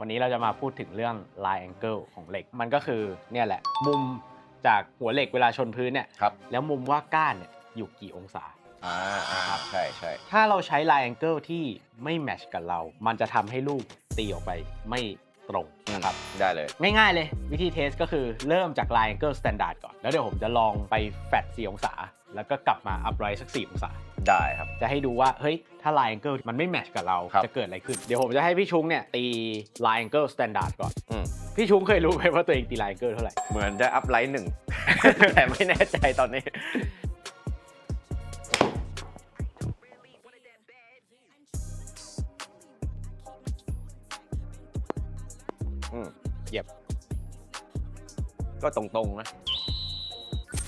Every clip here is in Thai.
วันนี้เราจะมาพูดถึงเรื่อง line angle ของเหล็ก มันก็คือเนี่ยแหละ มุมจากหัวเหล็กเวลาชนพื้นเนี่ยครับ แล้วมุมว่าก้านเนี่ยอยู่กี่องศา อ่าอ่าใช่ใช่ถ้าเราใช้ line angle ที่ไม่แมทชกับเรา มันจะทำให้ลูกตีออกไปไม่ตรงนะครับ ได้เลย ง่ายๆเลยวิธีเทสก็คือเริ่มจาก line angle standard ก่อน แล้วเดี๋ยวผมจะลองไปแฟด4องศา แล้วก็กลับมา upright สัก4องศา ได้ครับ จะให้ดูว่าเฮ้ยถ้า line angle มันไม่แมทชกับเราครับ จะเกิดอะไรขึ้น เดี๋ยวผมจะให้พี่ชุ้งเนี่ยตี line angle standard ก่อน อืมพี่ชุ้งเคยรู้ไหมว่าตัวเองตี line angle เท่าไหร่ เหมือนจะอัพไลท์หนึ่ง แต่ไม่แน่ใจตอนนี้ อืมเหยียบ ก็ตรงๆนะ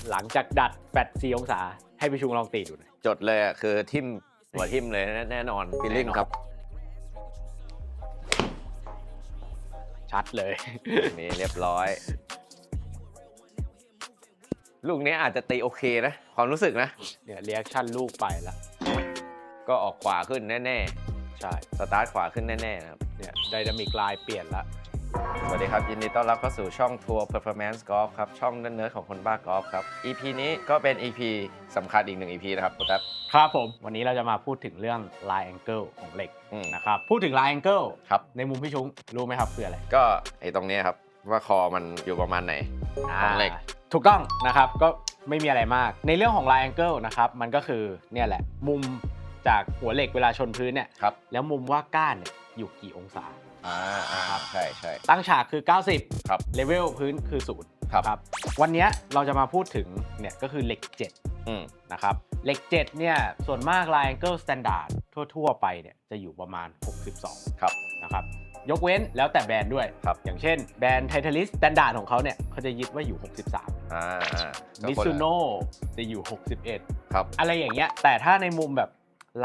หลังจากดัดแฟด4องศา ให้พี่ชุ้งลองตีดูหน่อยจดเลยอะคือทิมหัวทิมเลยแน่แน่นอนฟีลลิ่งแน่นอนครับชัดเลย นี่เรียบร้อย ลูกนี้อาจจะตีโอเคนะ ความรู้สึกนะ เนี่ยเรียกชั่นลูกไปละก็ออกขวาขึ้นแน่ ใช่ ๆ สตาร์ทขวาขึ้นแน่ ๆ นะครับ เนี่ยไดนามิกลายเปลี่ยนละ สวัสดีครับ ยินดีต้อนรับเข้าสู่ช่องทัวร์ Performance Golf ครับ ช่องเนื้อๆของคนบ้ากอล์ฟครับ EP นี้ก็เป็น EP สำคัญอีกหนึ่ง EP นะครับคุณตั๊บ ครับผม วันนี้เราจะมาพูดถึงเรื่อง line angle ของเหล็กอืม นะครับ พูดถึง line angle ครับ ในมุมพี่ชุ้งรู้ไหมครับคืออะไรก็ไอ้ตรงเนี้ยครับ ว่าคอมันอยู่ประมาณไหน ของเหล็กาถูกต้องนะครับ ก็ไม่มีอะไรมาก ในเรื่องของ line angle นะครับ มันก็คือเนี่ยแหละ มุมจากหัวเหล็กเวลาชนพื้นเนี่ย ครับ แล้วมุมว่าก้านเนี่ยอยู่กี่องศา อ่าอ่าใช่ใช่ ตั้งฉากคือ 90ครับเลเวลพื้นคือ0ครับ วันเนี้ยเราจะมาพูดถึงเนี่ยก็คือเหล็ก7อืมนะครับเหล็ก7เนี่ยส่วนมาก line angle standard ทั่ว ๆ ไปเนี่ยจะอยู่ประมาณ 62ครับ นะครับยกเว้นแล้วแต่แบรนด์ด้วย ครับ อย่างเช่นแบรนด์ไททลิสสแตนดาร์ดของเขาเนี่ยเขาจะยึดว่าอยู่ 63อ่าอ่าก็มิคนละซูโน่จะอยู่ครับ61อะไรอย่างเงี้ยแต่ถ้าในมุมแบบ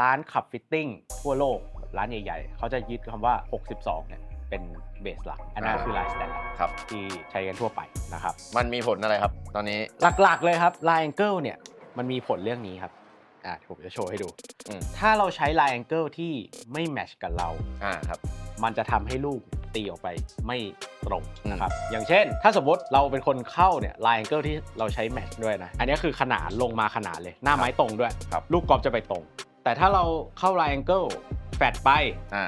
ร้านขับฟิตติ้งทั่วโลก ร้านใหญ่ๆ เขาจะยึดคำว่า 62 เนี่ยเป็นเบสหลัก อันนั้นอ่าคือ line standard ครับที่ใช้กันทั่วไปนะครับ มันมีผลอะไรครับ ตอนนี้หลักๆเลยครับ line angle เนี่ยมันมีผลเรื่องนี้ครับอะผมจะโชว์ให้ดูอืมถ้าเราใช้ line angle ที่ไม่แมทชกับเราอ่าครับมันจะทำให้ลูกตีออกไปไม่ตรงนะครับ อย่างเช่น ถ้าสมมติเราเป็นคนเข้าเนี่ย line angle ที่เราใช้แมทชด้วยนะ อันนี้คือขนานลงมาขนานเลย หน้าไม้ตรงด้วยครับลูกกอล์ฟจะไปตรง แต่ถ้าเราเข้า line angle แฟดไป อ่า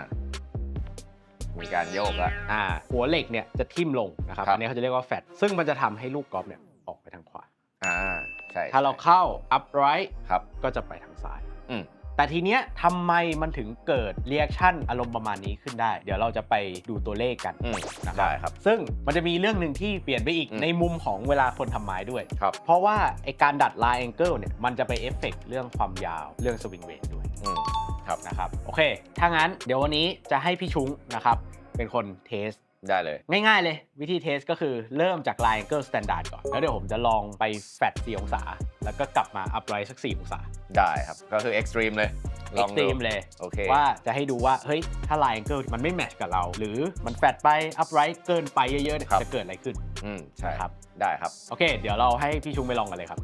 มีการโยกละอ่า หัวเหล็กเนี่ยจะทิ่มลงนะครับ ครับ อันนี้เขาจะเรียกว่าแฟดซึ่งมันจะทำให้ลูกกอล์ฟเนี่ยออกไปทางขวา อ่า ใช่ถ้าเราเข้า upright ครับ ก็จะไปทางซ้าย อืม แต่ทีเนี้ยทำไมมันถึงเกิดเรีแอคชั่นอารมณ์ประมาณนี้ขึ้นได้ เดี๋ยวเราจะไปดูตัวเลขกันอืมนะครัได้ครับ ซึ่งมันจะมีเรื่องหนึ่งที่เปลี่ยนไปอีกอืมในมุมของเวลาคนทำไม้ด้วย ครับ เพราะว่าไอการดัด line angle เนี่ยมันจะไปเอฟเฟกต์เรื่องความยาวเรื่องสวิงเวทด้วยอืมครับ นะครับโอเค ถ้างั้นเดี๋ยววันนี้จะให้พี่ชุ้งนะครับเป็นคนเทส ได้เลย ง่ายๆเลยวิธีเทสก็คือเริ่มจาก line angle standard ก่อน แล้วเดี๋ยวผมจะลองไปแฟด4องศา แล้วก็กลับมา upright สัก 4 องศา ได้ครับ ก็คือ extreme เลยลองดู extreme เลยโอเคว่าจะให้ดูว่า เฮ้ย ถ้า line angle มันไม่แมทชกับเรา หรือมันแฟดไป upright เกินไปเยอะๆเนี่ยครับจะเกิดอะไรขึ้น อืมใช่ครับ ได้ครับ โอเค เดี๋ยวเราให้พี่ชุงไปลองกันเลยครับ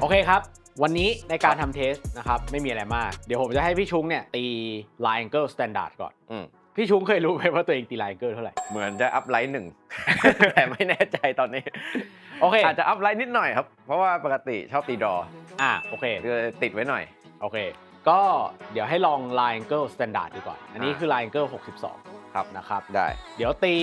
โอเคครับ วันนี้ในการทำเทสนะครับไม่มีอะไรมาก เดี๋ยวผมจะให้พี่ชุงเนี่ยตี line angle standard ก่อน อืมพี่ชุงเคยรู้ไหมว่าตัวเองตี line angle เท่าไหร่ เหมือนจะอัพไลท์หนึ่ง แต่ไม่แน่ใจตอนนี้ โอเค อาจจะอัพไลท์นิดหน่อยครับ เพราะว่าปกติชอบตีดรออะโอเค คือติดไว้หน่อย โอเค ก็เดี๋ยวให้ลอง line angle standard ดูก่อน อันนี้อ่าคือ line angle 62 ครับนะครับ ได้ เดี๋ยวตี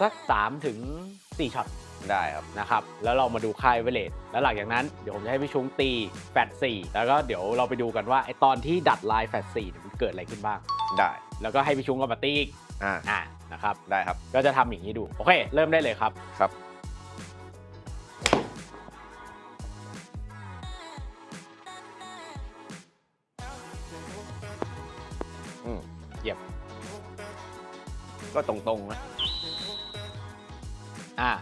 สัก3ถึง4ช็อต ได้ครับนะครับ แล้วเรามาดูค่ายเวเลตแล้วหลังจากนั้นเดี๋ยวผมจะให้พี่ชุ้งตีแฟด4แล้วก็เดี๋ยวเราไปดูกันว่าไอตอนที่ดัดลายแฟด4เนี่ยมันเกิดอะไรขึ้นบ้าง ได้แล้วก็ให้พี่ชุ้งก็มาตีอีกอ่าอ่านะครับได้ครับก็จะทำอย่างนี้ดูโอเค เริ่มได้เลยครับ ครับ อืมเหยียบ ก็ตรงๆนะอ่า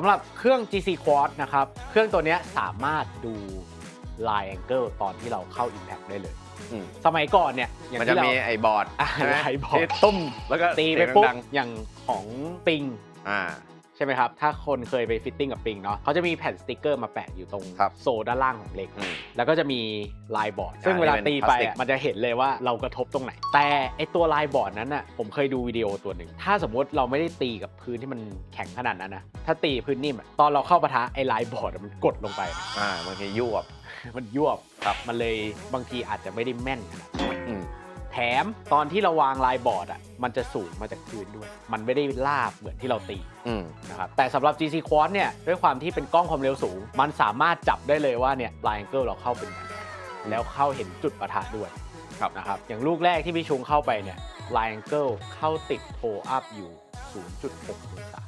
สำหรับเครื่อง GC Quad นะครับ เครื่องตัวเนี้ยสามารถดู line angle ตอนที่เราเข้า impact ได้เลยอืมสมัยก่อนเนี่ยอย่างมันจะที่เรามีไอ้บอร์ดอ่าใช่ไหมไอ้บอร์ดที่ตุ้มแล้วก็ตีไปเสียงปุ๊บดังอย่างของปิง ๆอ่า ใช่ไหมครับ ถ้าคนเคยไปฟิตติ้งกับปิงเนาะเขาจะมีแผ่นสติกเกอร์มาแปะอยู่ตรงครับโซด้านล่างของเหล็ก อืมแล้วก็จะมีลายบอร์ดอ่าซึ่งเวลานี่เป็นตีไปพลาสติกอะมันจะเห็นเลยว่าเรากระทบตรงไหน แต่ไอตัวลายบอร์ดนั้นอะผมเคยดูวิดีโอตัวหนึ่ง ถ้าสมมติเราไม่ได้ตีกับพื้นที่มันแข็งขนาดนั้นนะ ถ้าตีพื้นนิ่มอะตอนเราเข้าปะทะไอลายบอร์ดอะมันกดลงไป อ่าบางทียวบมันยวบครับ มันเลยบางทีอาจจะไม่ได้แม่นขนาดนั้นอืมแถมตอนที่เราวางลายบอร์ดอะมันจะสูงมาจากพื้นด้วย มันไม่ได้ลาบเหมือนที่เราตีอืม นะครับแต่สำหรับ GC Quad เนี่ยด้วยความที่เป็นกล้องความเร็วสูง มันสามารถจับได้เลยว่าเนี่ย line angle เราเข้าเป็นแบบไหนแล้วเข้าเห็นจุดประทะด้วยครับนะครับอย่างลูกแรกที่พี่ชุงเข้าไปเนี่ย line angle เข้าติดโ o อัพอยู่ 0.6องศา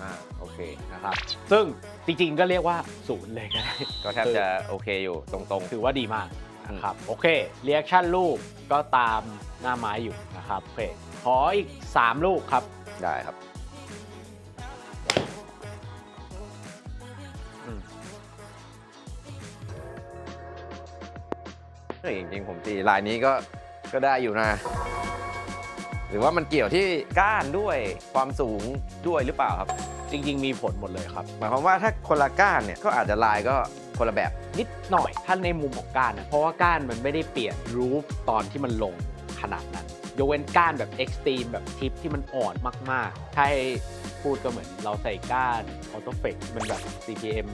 อ่าโอเค นะครับซึ่งจริงๆก็เรียกว่าศูนย์เลยก็ได้ ก็แทบจะโอเคอยู่ตรงถือว่าดีมาก นะครับโอเคเรีแอคชั่นลูกก็ตามหน้าไม้อยู่นะครับโอเคขออีก 3 ลูกครับๆได้ครับอืมเฮ้ยจริงๆผมตีลายนี้ก็ก็ได้อยู่นะ หรือว่ามันเกี่ยวที่ก้านด้วยความสูงด้วยหรือเปล่าครับ จริง ๆ มีผลหมดเลยครับ หมายความว่าถ้าคนละก้านเนี่ยก็อาจจะลายก็ คนละแบบนิดหน่อยถ้าในมุมของก้านนะเพราะว่าก้านมันไม่ได้เปลี่ยนรูปตอนที่มันลงขนาดนั้นยกเว้นก้านแบบเอ็กซ์ตรีมแบบทิปที่มันอ่อนมากๆ ถ้าให้พูดก็เหมือนเราใส่ก้านออโตเฟกมันแบบ CPM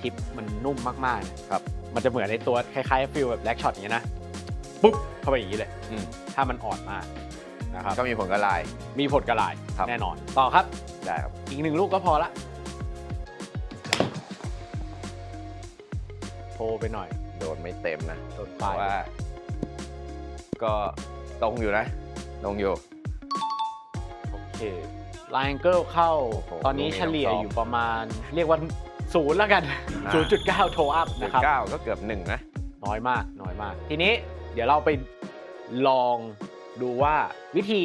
ทิปมันนุ่มมากๆนะครับมันจะเหมือนในตัวคล้ายๆฟิลแบบแล็กช็อตอย่างเงี้ยนะปุ๊บเข้าไปอย่างนี้เลยอืมถ้ามันอ่อนมากนะครับก็มีผลกับลายมีผลกระลายครับแน่นอนต่อครับได้ครับอีกหนึ่งลูกก็พอละ โทรไปหน่อย โดนไม่เต็มนะโดนเพปลาราะยว่า ก็ตรงอยู่นะตรงอยู่ โอเคไลน์แองเกิลเข้าโอ้โหตอนนี้ลูกนี้เฉลี่ยต้องซ่อมอยู่ประมาณ เรียกว่าศูนย์แล้วกัน อ่า0.9 โทอัพนะครับ เก้าก็เกือบหนึ่งนะ น้อยมาก น้อยมาก ทีนี้เดี๋ยวเราไปลองดูว่าวิธี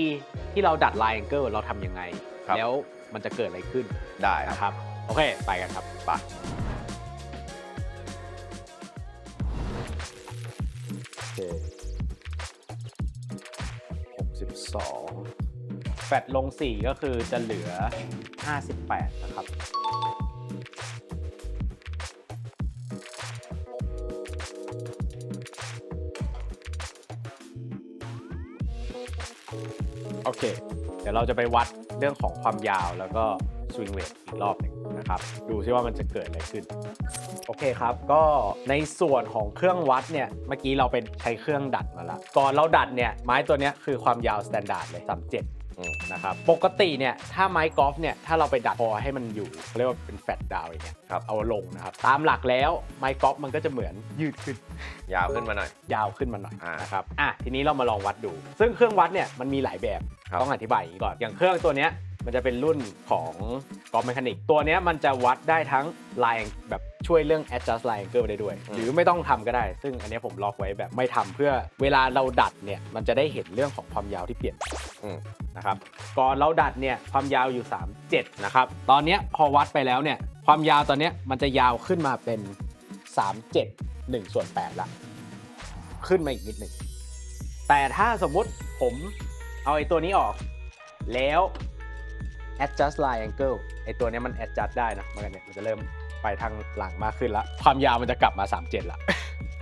ที่เราดัดไลน์แองเกิลเราทำยังไง ครับ แล้วมันจะเกิดอะไรขึ้นได้ครับ นะครับ โอเค ไปกันครับไป 62แฟดลง 4 ก็คือจะเหลือ 58 นะครับ โอเค เดี๋ยวเราจะไปวัดเรื่องของความยาวแล้วก็ สวิงเวทอีกรอบหนึ่งนะครับ ดูซิว่ามันจะเกิดอะไรขึ้น โอเคครับ ก็ในส่วนของเครื่องวัดเนี่ย เมื่อกี้เราเป็นใช้เครื่องดัดมาแล้วก่อนเราดัดเนี่ยไม้ตัวเนี้ยคือความยาวสแตนดาร์ดเลย37อืมนะครับปกติเนี่ยถ้าไม้กอล์ฟเนี่ยถ้าเราไปดัดพอให้มันอยู่เขาเรียกว่าเป็นแฟลตดาวน์อย่างเงี้ยครับเอาลงนะครับตามหลักแล้วไม้กอล์ฟมันก็จะเหมือนยืดขึ้น ยาวขึ้นมาหน่อย ยาวขึ้นมาหน่อยอ่านนะครับอะทีนี้เรามาลองวัดดู ซึ่งเครื่องวัดเนี่ยมันมีหลายแบบครับต้องอธิบายอย่างนี้ก่อนอย่างเครื่องตัวเนี้ย มันจะเป็นรุ่นของกอล์ฟแมคานิกตัวเนี้ยมันจะวัดได้ทั้ง line แบบช่วยเรื่อง adjust line angle ได้ด้วย หรือไม่ต้องทำก็ได้ ซึ่งอันเนี้ยผมล็อกไว้แบบไม่ทำเพื่อเวลาเราดัดเนี่ยมันจะได้เห็นเรื่องของความยาวที่เปลี่ยนอืมนะครับก่อนเราดัดเนี่ยความยาวอยู่ 37 นะครับ ตอนเนี้ยพอวัดไปแล้วเนี่ยความยาวตอนเนี้ยมันจะยาวขึ้นมาเป็น 37 1ส่วน8ละขึ้นมาอีกนิดหนึ่งแต่ถ้าสมมุติผมเอาไอ้ตัวนี้ออก แล้ว adjust line angle ไอ้ตัวเนี้ยมัน adjust ได้นะมันเนี่ยมันจะเริ่มไปทางหลังมากขึ้นละความยาวมันจะกลับมา 37ละ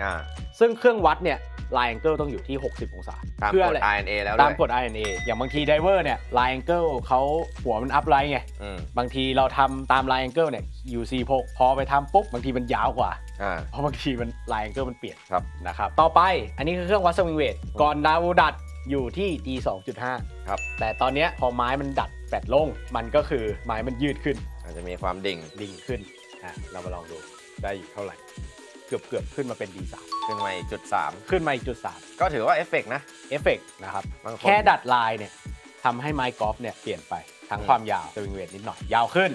อ่าซึ่งเครื่องวัดเนี่ย line angle ต้องอยู่ที่ 60 องศาตามเพื่กอฎอะไร RNA แล้วตามด้วยกฎ RNA อย่างบางทีไดเวอร์เนี่ย line angle เขาหัวมัน up right ไงอืมบางทีเราทำตาม line angle เนี่ย UC 6พอไปทำปุ๊บบางทีมันยาวกว่าอ่าเพราะบางทีมัน line angle มันเปลี่ยนครับนะครับต่อไปอันนี้คือเครื่องวัดสวิงเวทก่อนดาวดัดอยู่ที่ D 2.5ครับแต่ตอนเนี้ยพอไม้มันดัด แฟดลงมันก็คือไม้มันยืดขึ้นอาจจะมีความดิ่งดิ่งขึ้นอะเรามาลองดูได้อยู่เท่าไหร่ เกือบเกือบขึ้นมาเป็น D3 ขึ้นมาอีกจุดสามขึ้นมาอีกจุดสามก็ถือว่าเอฟเฟกต์นะ เอฟเฟกนะครับ บางคน แค่ดัดลายเนี่ยทำให้ไม้กอล์ฟเนี่ยเปลี่ยนไปทั้งอืมความยาวสวิงเวทนิดหน่อย ยาวขึ้น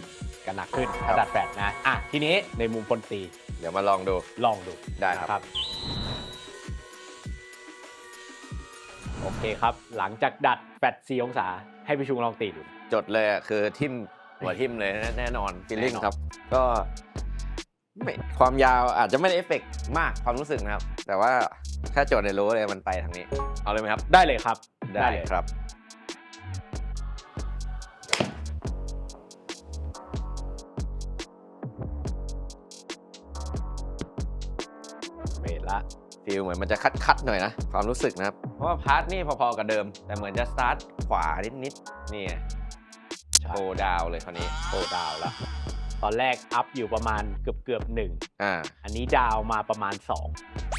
กันหนักขึ้นถ้าดัดแฟดนะอะทีนี้ในมุมคนตีเดี๋ยวมาลองดู ลองดูได้ครับ นะ โอเคครับ หลังจากดัดแฟด4องศาให้พี่ชุงลองตีดู จดเลยอะคือทิมหัวทิมเลยแน่แน่นอนฟีลลิ่งแน่นอน ครับ ก็ไม่ความยาวอาจจะไม่ได้เอฟเฟกต์มากความรู้สึกนะครับ แต่ว่าถ้าโจทย์ในรู้เลยมันไปทางนี้ เอาเลยไหมครับ ได้เลยครับ ได้เลยครับ ฟีลเหมือนมันจะคัดคัดๆหน่อยนะ ความรู้สึกนะครับ เพราะว่าพาร์ทนี่พอๆกับเดิม แต่เหมือนจะสตาร์ทขวานิดๆนี่ไงใช่โชว์ดาวเลยคราวนี้โตดาวแล้ว ตอนแรกอัพอยู่ประมาณเกือบเกือบหนึ่งอ่าอันนี้ดาวมาประมาณ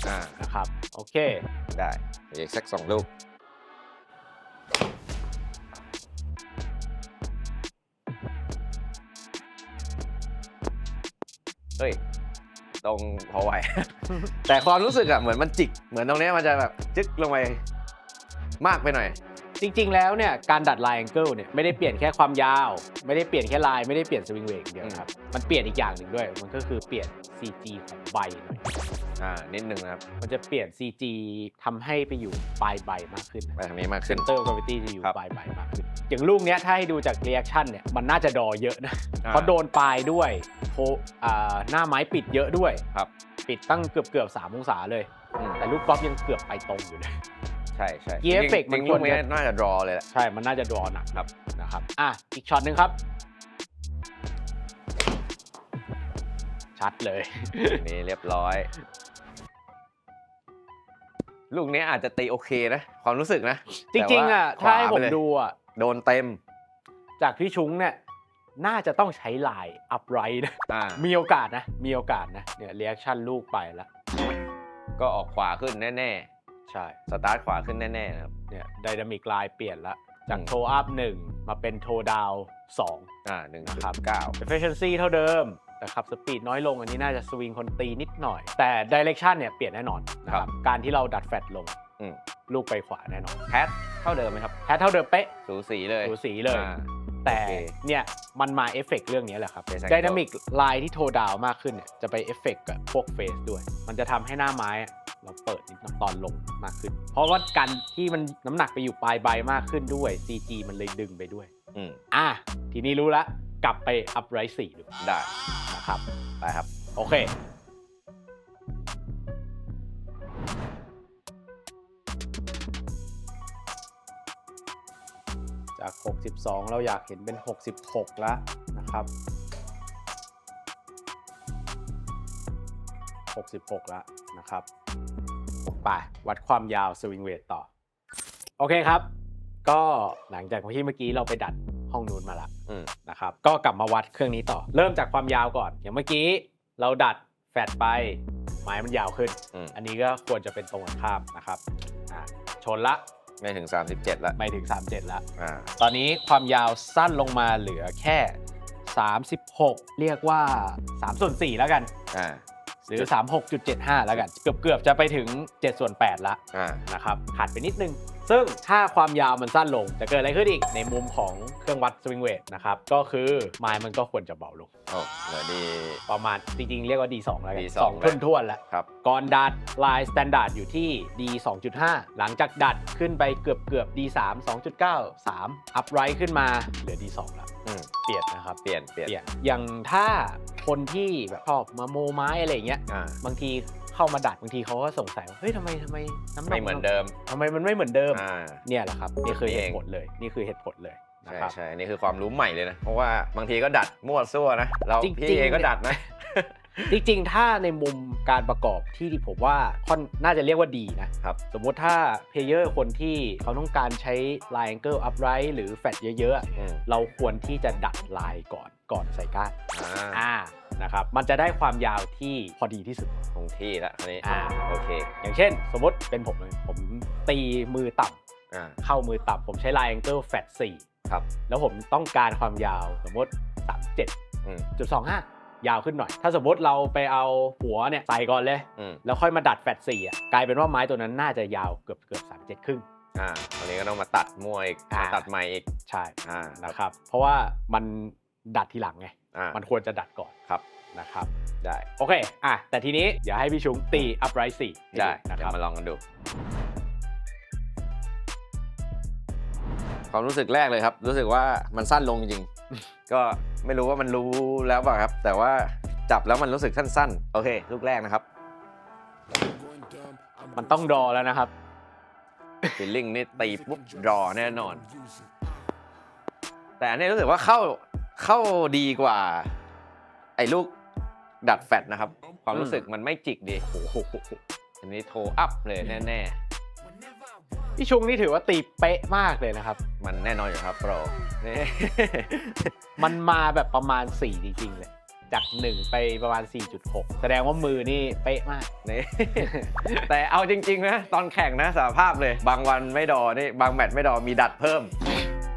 อ่า2นะครับ โอเค ได้อีกสักสองลูกเฮ้ย ตรงพอไหว แต่ความรู้สึกอะเหมือนมันจิก เหมือนตรงเนี้ยมันจะแบบจึ๊กลงไปมากไปหน่อย จริงๆ แล้วเนี่ยการดัดไลน์แองเกิลเนี่ยไม่ได้เปลี่ยนแค่ความยาว ไม่ได้เปลี่ยนแค่ลายไม่ได้เปลี่ยนสวิงเวกเดียวนะครับ มันเปลี่ยนอีกอย่างหนึ่งด้วย มันก็คือเปลี่ยน CG ของใบหน่อย อ่านิดนึงนะครับมันจะเปลี่ยน CG ทำให้ไปอยู่ปลายใบมากขึ้นนะไปทางนี้มากเซขึ้น นเตอร์กราฟิตี้จะอยู่ครับปลายใบมากขึ้น อย่างลูกเนี้ยถ้าให้ดูจากเรีแอคชั่นเนี่ยมันน่าจะดอเยอะนะ อ่าเพราะโดนปลายด้วยโพอ่าหน้าไม้ปิดเยอะด้วยครับ ปิดตั้งเกือบเกือบสามองศาเลย อืมแต่ลูกกอล์ฟยังเกือบไปตรงอยู่เลย ใช่ใช่ Gear effect จริงมันๆควลูรกนี้จะน่าจะรอเลยแหละ ใช่ มันน่าจะดรอหนักครับ นะครับ อะ อีกช็อตหนึ่งครับ ชัดเลย นี่เรียบร้อย ลูกนี้อาจจะตีโอเคนะ ความรู้สึกนะจริงๆอะแต่ถ้าว่าให้ขผวมไปเลยดูอะโดนเต็ม จากพี่ชุ้งเนี่ยน่าจะต้องใช้ลายอัพไรนะ อ่ามีโอกาสนะ มีโอกาสนะ เนี่ยเรีแอคชั่นลูกไปแล้ว ก็ออกขวาขึ้นแน่ใช่ ๆ สตาร์ทขวาขึ้นแน่ๆนะครับ เนี่ยไดนามิกไลน์เปลี่ยนละ จากอืม โทอัพหนึ่งมาเป็นโทดาวสอง อ่าหนึ่งนะจุดครับเก้า efficiency เท่าเดิม นะครับสปีดน้อยลงอันนี้น่าจะสวิงคนตีนิดหน่อย แต่ direction เนี่ยเปลี่ยนแน่นอนนะครับการที่เราดัดแฟลตลงอืมลูกไปขวาแน่นอนแพทเท่าเดิมไหมครับแค่เท่าเดิมเป๊ะสูสีเลยสูสีเลย อ่า แต่โอเคเนี่ยมันมาเอฟเฟกต์เรื่องนี้แหละครับ Phase angle ไดนามิกไลน์ที่โทดาวมากขึ้นเนี่ยจะไปเอฟเฟกต์กับพวกเฟสด้วย มันจะทำให้หน้าไม้อะเราเปิดนิดหน่อยตอนลงมากขึ้น เพราะว่าการที่มันน้ำหนักไปอยู่ปลายใบมากขึ้นด้วย CG มันเลยดึงไปด้วย อืมอะทีนี้รู้ละ กลับไปอัพไรสี่ดูได้นะครับไปครับ โอเคจาก 62 เราอยากเห็นเป็น 66 แล้วนะครับ 66 แล้วนะครับ ไป วัดความยาวสวิงเวทต่อ โอเคครับ ก็หลังจากที่เมื่อกี้เราไปดัด มาละอืมนะครับ ก็กลับมาวัดเครื่องนี้ต่อ เริ่มจากความยาวก่อน อย่างเมื่อกี้เราดัดแฟดไปไม้มันยาวขึ้นอืมอันนี้ก็ควรจะเป็นตรงกันข้ามนะครับอะชนละไม่ถึง 37แล้วไม่ถึง 37แล้วอ่าตอนนี้ความยาวสั้นลงมาเหลือแค่ 36 เรียกว่า3ส่วน4แล้วกันอ่าหรือ 36.75 แล้วกัน เกือบเกือบๆจะไปถึง7ส่วน8ละอ่านะครับขาดไปนิดนึง ซึ่งถ้าความยาวมันสั้นลงจะเกิดอะไรขึ้นอีกในมุมของเครื่องวัดสวิงเวทนะครับก็คือไม้มันก็ควรจะเบาลงโอ้เหลือดี ประมาณจริงๆ เรียกว่า D2 แล้วกัน D2 สองทุ่นท่วนๆแล้ว ครับ ก่อนดัดลายสแตนดาร์ดอยู่ที่ D 2.5 หลังจากดัดขึ้นไปเกือบเกือบ D 3 2.9 3 อัพไรขึ้นมาเหลือ D 2แล้วอืมเปลี่ยนนะครับเปลี่ยนเปลี่ยนเปลี่ยนอย่างถ้าคนที่แบบชอบมาโมไม้อะไรอย่างเงี้ย อ่า บางที เข้ามาดัดบางทีเขาก็สงสัยว่าเฮ้ยทำไมทำไมน้ำหนักไม่เหมือนเดิมทำไมมันไม่เหมือนเดิมอ่า เนี่ยแหละครับนี่คือนี่เหเองตุผลเลยนี่คือเหตุผลเลยนะใช่ครับ ใช่นี่คือความรู้ใหม่เลยนะ เพราะว่าบางทีก็ดัดมั่วซั่วนะ เราจริงๆ พี่เองก็ดัดนะ จริงๆ ถ้าในมุมการประกอบที่ผมว่าค่อนน่าจะเรียกว่าดีนะครับ สมมุติถ้าเพลเยอร์คนที่เขาต้องการใช้ line angle upright หรือแฟดเยอะอืมๆ เราควรที่จะดัดลายก่อนก่อนใส่ก้านอ่า อ่านะครับ มันจะได้ความยาวที่พอดีที่สุด คงที่แล้วอันนี้อ่า โอเคอย่างเช่น สมมติเป็นผมเลยผมตีมือต่ำอ่า เข้ามือต่ำผมใช้ line angle fat ครับ4แล้วผมต้องการความยาวสมมติ37อืมจุดสองห้ายาวขึ้นหน่อย ถ้าสมมติเราไปเอาหัวเนี่ยใส่ก่อนเลย อืมแล้วค่อยมาดัดแฟตสี่อะกลายเป็นว่าไม้ตัวนั้นน่าจะยาวเกือบเกือบสามเจ็ดครึ่ง อ่าอันนี้ก็ต้องมาตัดมั่วอีกอ่า มาตัดใหม่อีกใช่อ่านะครับ เพราะว่ามันดัดทีหลังไง อ่า มันควรจะดัดก่อนครับ นะครับได้โอเคอะแต่ทีนี้เดี๋ยวให้พี่ชุงตี upright สี่ให้ได้นะเดี๋คยรับวมาลองกันดู ความรู้สึกแรกเลยครับ รู้สึกว่ามันสั้นลงจริงๆก็ไม่รู้ว่ามันรู้แล้วเปล่าครับ แต่ว่าจับแล้วมันรู้สึกสั้นๆ โอเค ลูกแรกนะครับมันต้องรอแล้วนะครับ ฟิลลิ่งนี่ตีปุ๊บรอแน่นอน แต่อันนี้รู้สึกว่าเข้าเข้าดีกว่า ไอ้ลูก ดัดแฟตนะครับ ความรู้สึกมันไม่จิกดีโอ้โหอันนี้โทรอัพเลยแน่พี่ชุงนี่ถือว่าตีเป๊ะมากเลยนะครับๆมันแน่นอนอยู่ครับโปรนี่มันมาแบบประมาณ 4 จริงๆเลย จาก 1 ไปประมาณ 4.6 แสดงว่ามือนี่เป๊ะมากนี่แต่เอาจริงๆนะตอนแข่งนะสารภาพเลย บางวันไม่ดอนี่บางแมตช์ไม่ดอมีดัดเพิ่ม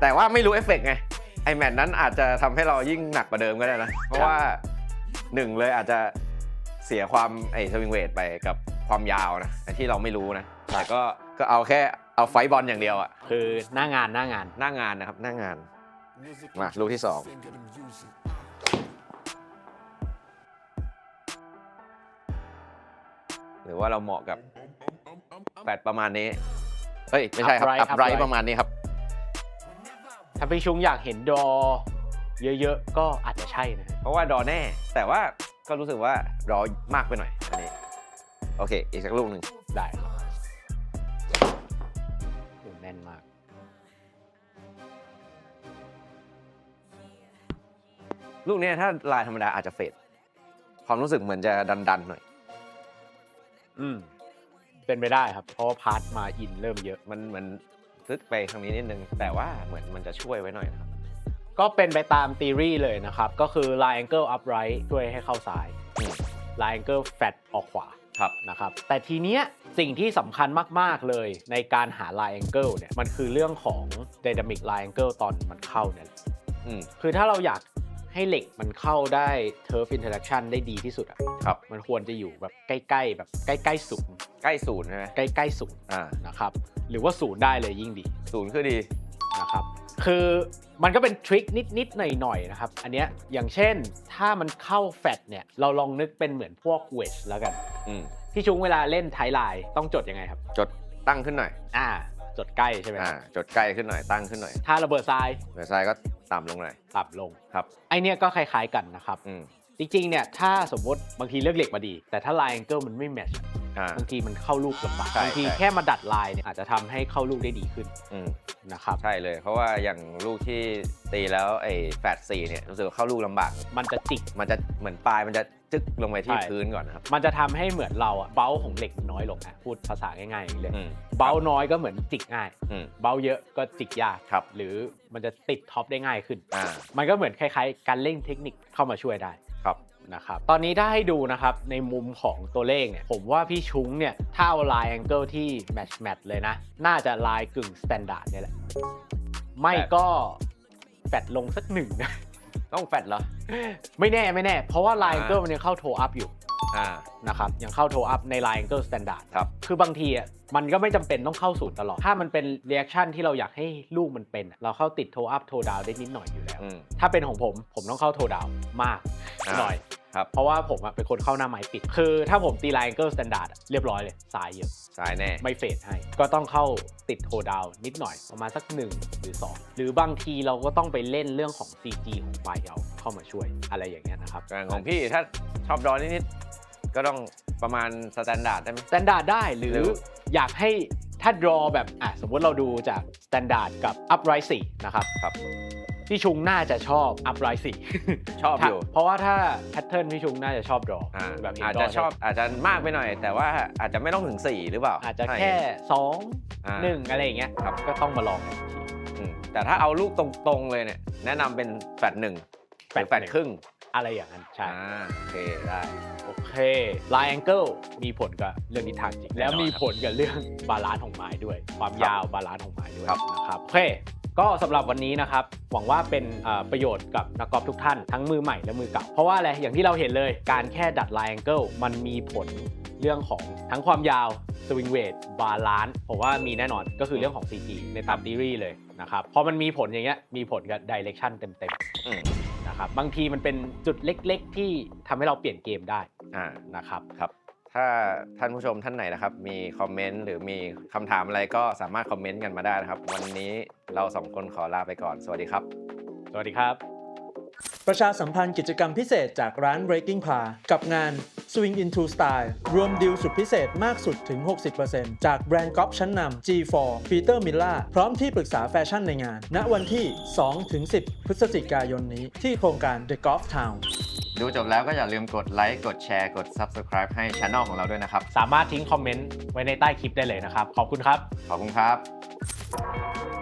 แต่ว่าไม่รู้เอฟเฟกต์ไงไอแมตช์นั้นอาจจะทำให้เรายิ่งหนักกว่าเดิมก็ได้นะ เพราะว่า หนึ่งเลยอาจจะเสียความไอสวิงเวทไปกับความยาวนะไอที่เราไม่รู้นะแต่ก็ก็เอาแค่เอาไฟท์บอลอย่างเดียวอะคือหน้างานหน้างาน หน้างานนะครับหน้างานมาลูกที่สองหรือว่าเราเหมาะกับแปดประมาณนี้เฮ้ยไม่ใช่ครับ Upright อัพไร upright ประมาณนี้ครับ ถ้าพี่ชุงอยากเห็นดอ เยอะๆ ก็อาจจะใช่นะเพราะว่าดอแน่ แต่ว่าก็รู้สึกว่ารอมากไปหน่อยอันนี้โอเค อีกสักลูกหนึ่งได้ครับโอ้แน่นมาก ลูกเนี้ยถ้าลายธรรมดาอาจจะเฟดความรู้สึกเหมือนจะดันๆหน่อย อืมเป็นไปได้ครับ เพราะว่าพาร์ทมาอินเริ่มเยอะ มันเหมือนซึกไปทางนี้นิดนึง แต่ว่าเหมือนมันจะช่วยไว้หน่อยนะครับ ก็เป็นไปตามตีรี่เลยนะครับ ก็คือ line angle upright ช่วยให้เข้าซ้ายอืม line angle flat ออกขวาครับนะครับ แต่ทีเนี้ยสิ่งที่สำคัญมาก ๆ เลยในการหา line angle เนี่ยมันคือเรื่องของ dynamic line angle ตอนมันเข้าเนี่ยอืมคือถ้าเราอยากให้เหล็กมันเข้าได้ turf interaction ได้ดีที่สุดอะครับ มันควรจะอยู่แบบใกล้ ๆ แบบใกล้ ๆ ศูนย์ใกล้ศูนย์ใช่ไหมใกล้ ๆ ศูนย์อ่านะครับ หรือว่าศูนย์ได้เลยยิ่งดี ศูนย์คือดีนะครับ คือมันก็เป็นทริคนิดๆหน่อยๆนะครับ อันเนี้ยอย่างเช่นถ้ามันเข้าแฟตเนี่ย เราลองนึกเป็นเหมือนพวกเวชแล้วกัน อืมพี่ชุงเวลาเล่นไทยไลน์ต้องจดยังไงครับ จดตั้งขึ้นหน่อย อ่า จดใกล้ใช่ไหมคอ่ารับจดใกล้ขึ้นหน่อยตั้งขึ้นหน่อยถ้าระเบิดทรายเดี๋ยวซ้ายก็ต่ำลงหน่อยต่ำลง ครับ ไอเนี้ยก็คล้ายๆกันนะครับ อืมจริงๆเนี่ยถ้าสมมติบางทีเลือกเหล็กมาดี แต่ถ้าไลน์แองเกิลมันไม่แมทช์ อ่าบางทีมันเข้าลูกลำบากใช่บางทีใช่ แค่มาดัดลายเนี่ยอาจจะทำให้เข้าลูกได้ดีขึ้นอืมนะครับ ใช่เลย เพราะว่าอย่างลูกที่ตีแล้วไอ้แฟดสี่เนี่ยรู้สึกว่าเข้าลูกลำบาก มันจะจิก มันจะเหมือนปลายมันจะจึ๊กลงไปที่ใช่ พื้นก่อนนะครับมันจะทำให้เหมือนเราอะเบ้าของเหล็กมันน้อยลงนะพูดภาษาง่ายๆอย่างนี้เลย อืมเบ้าน้อยก็เหมือนจิกง่าย อืม เบ้าเยอะก็จิกยากครับ หรือมันจะติดท็อปได้ง่ายขึ้น อ่า มันก็เหมือนคล้ายๆ การเล่นเทคนิคเข้ามาช่วยได้ ครับ นะครับ ตอนนี้ถ้าให้ดูนะครับ ในมุมของตัวเลขเนี่ย ผมว่าพี่ชุ้งเนี่ย ถ้าเอาไลน์แองเกิลที่แมทช์แมทเลยนะ น่าจะไลน์กึ่งสแตนดาร์ดเนี่ยแหละ ไม่ก็แฟดลงสักหนึ่งนะต้องแฟดเหรอ ไม่แน่ไม่แน่ เพราะว่าไลน์แองเกิลอ่ามัมันยังเข้าโทอัพอยู่ อ่านะครับยังเข้าโทอัพในไลน์แองเกิลสแตนดาร์ดครับ คือบางทีอะมันก็ไม่จำเป็นต้องเข้าศูนย์ตลอด ถ้ามันเป็นเรีแอคชั่นที่เราอยากให้ลูกมันเป็นอะเราเข้าติดโทอัพโทดาวได้นิดหน่อยอยู่แล้ว อืม ถ้าเป็นของผมผมต้องเข้าโทดาวมากอ่าหน่อยครับ เพราะว่าผมอะเป็นคนเข้าหน้าไม้ปิด คือถ้าผมตีไลน์เกิลสแตนดาร์ดเรียบร้อยเลยสายเยอะซ้ายแน่ ไม่เฟดให้ ก็ต้องเข้าติดโทดาวนิดหน่อยประมาณสัก 1 หรือ 2 หรือบางทีเราก็ต้องไปเล่นเรื่องของ CG ของไฟเอาเข้ามาช่วยอะไรอย่างเงี้ยนะครับ อย่างของพี่ถ้าชอบดอนิดๆ ก็ต้องประมาณสแตนดาร์ดได้ไหม สแตนดาร์ดได้หรือหรืออยากให้ถ้า draw แบบอะสมมติเราดูจากสแตนดาร์ดกับ upright 4นะครับครับ พี่ชุงน่าจะชอบ upright 4ชอบอยู่ เพราะว่าถ้าแพทเทิร์นพี่ชุงน่าจะชอบ draw อ่าแบบอาจจะชอบอาจจะมากไปหน่อย แต่ว่าอาจจะไม่ต้องถึง 4 หรือเปล่าอาจจะใช่แค่อ่า2 1อะไรอย่างเงี้ยครับ ก็ต้องมาลองกันอีกที อืมแต่ถ้าเอาลูกตรงๆเลยเนี่ย แนะนำเป็นแฟดหนึ่งหรือแฟดครึ่ง อะไรอย่างนั้นใช่ อ่าโอเคได้ โอเค line angle มีผลกับเรื่องทิศทางจริงแน่นอนแล้วมีผลกับเรื่องบาลานซ์ของไม้ด้วย ความครับยาวบาลานซ์ของไม้ด้วยครับ นะครับโอเค ก็สำหรับวันนี้นะครับ หวังว่าเป็นเอ่อประโยชน์กับนักกอล์ฟทุกท่านทั้งมือใหม่และมือเก่า เพราะว่าอะไรอย่างที่เราเห็นเลยการแค่ดัด line angle มันมีผลเรื่องของทั้งความยาว swing weight บาลานซ์ผมว่ามีแน่นอนก็คือเรื่องของ CG ในตามทีรีเลยนะครับพอมันมีผลอย่างเงี้ยมีผลกับ direction เต็มๆ อืม นะครับบางทีมันเป็นจุดเล็ก ๆ ที่ทำให้เราเปลี่ยนเกมได้อ่า นะครับครับ ถ้าท่านผู้ชมท่านไหนนะครับ มีคอมเมนต์หรือมีคำถามอะไรก็สามารถคอมเมนต์กันมาได้นะครับ วันนี้เราสองคนขอลาไปก่อน สวัสดีครับ สวัสดีครับ ประชาสัมพันธ์กิจกรรมพิเศษจากร้าน Breaking p a กับงาน Swing into Style รวมดีลสุดพิเศษมากสุดถึง 60%จากแบรนด์กอล์ฟชั้นนำ G4 Peter Milla พร้อมที่ปรึกษาแฟชั่นในงาน ณวันที่ 2-10 พฤศจิกายนนี้ที่โครงการ The Golf Town ดูจบแล้วก็อย่าลืมกดไลค์ กดแชร์ กด Subscribe ให้ช anel ของเราด้วยนะครับ สามารถทิ้งคอมเมนต์ไว้ในใต้คลิปได้เลยนะครับ ขอบคุณครับ ขอบคุณครับ